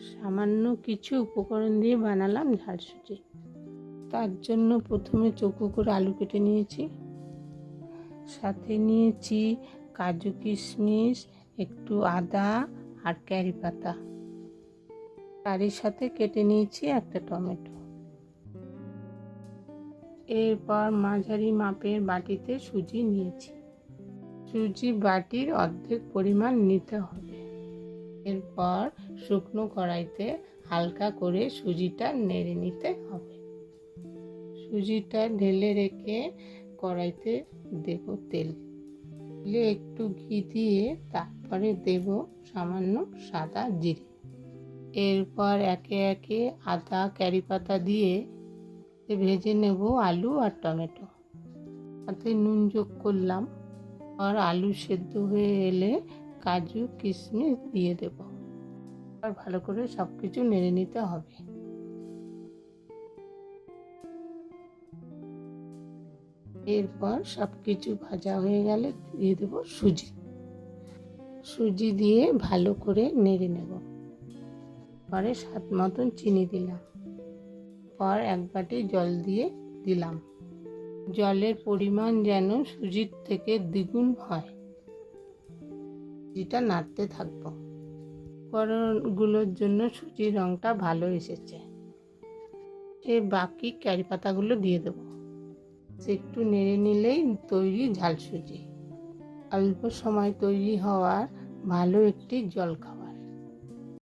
সামান্য কিছু উপকরণ দিয়ে বানালাম ঝাল সুজি তার জন্য প্রথমে চৌকো করে আলু কেটে নিয়েছি। সাথে নিয়েছি কাজু কিশমিশ, একটু আদা আর ক্যারি পাতা। তারই সাথে কেটে নিয়েছি একটা টমেটো। এরপর মাঝারি মাপের বাটিতে সুজি নিয়েছি। সুজি বাটির অর্ধেক পরিমাণ নিতে হবে। এরপর শুকনো কড়াইতে হালকা করে সুজিটা নেড়ে নিতে হবে। সুজিটা ঢেলে রেখে কড়াইতে দেব তেল। তেলে একটু ঘি দিয়ে তারপরে দেব সামান্য সাদা জিরে। এরপর একে একে আদা ক্যারি পাতা দিয়ে ভেজে নেব আলু আর টমেটো। তাতে নুন যোগ করলাম। আর আলু সেদ্ধ হয়ে এলে কাজু, কিশমিশ দিয়ে দেব। আর ভালো করে সব কিছু নেড়ে নিতে হবে। এরপর সব কিছু ভাজা হয়ে গেলে দিয়ে দেব সুজি। সুজি দিয়ে ভালো করে নেড়ে নেব। পরে স্বাদ মতন চিনি দিলাম। পর এক বাটি জল দিয়ে দিলাম। জলের পরিমাণ যেন সুজির থেকে দ্বিগুণ হয়। সুজিটা নাড়তে থাকব। করণগুলোর জন্য সুজির রঙটা ভালো এসেছে। এ বাকি ক্যারি পাতাগুলো দিয়ে দেবো। একটু নেড়ে নিলেই তৈরি ঝাল সুজি অল্প সময় তৈরি হওয়ার ভালো একটি জল জলখাবার।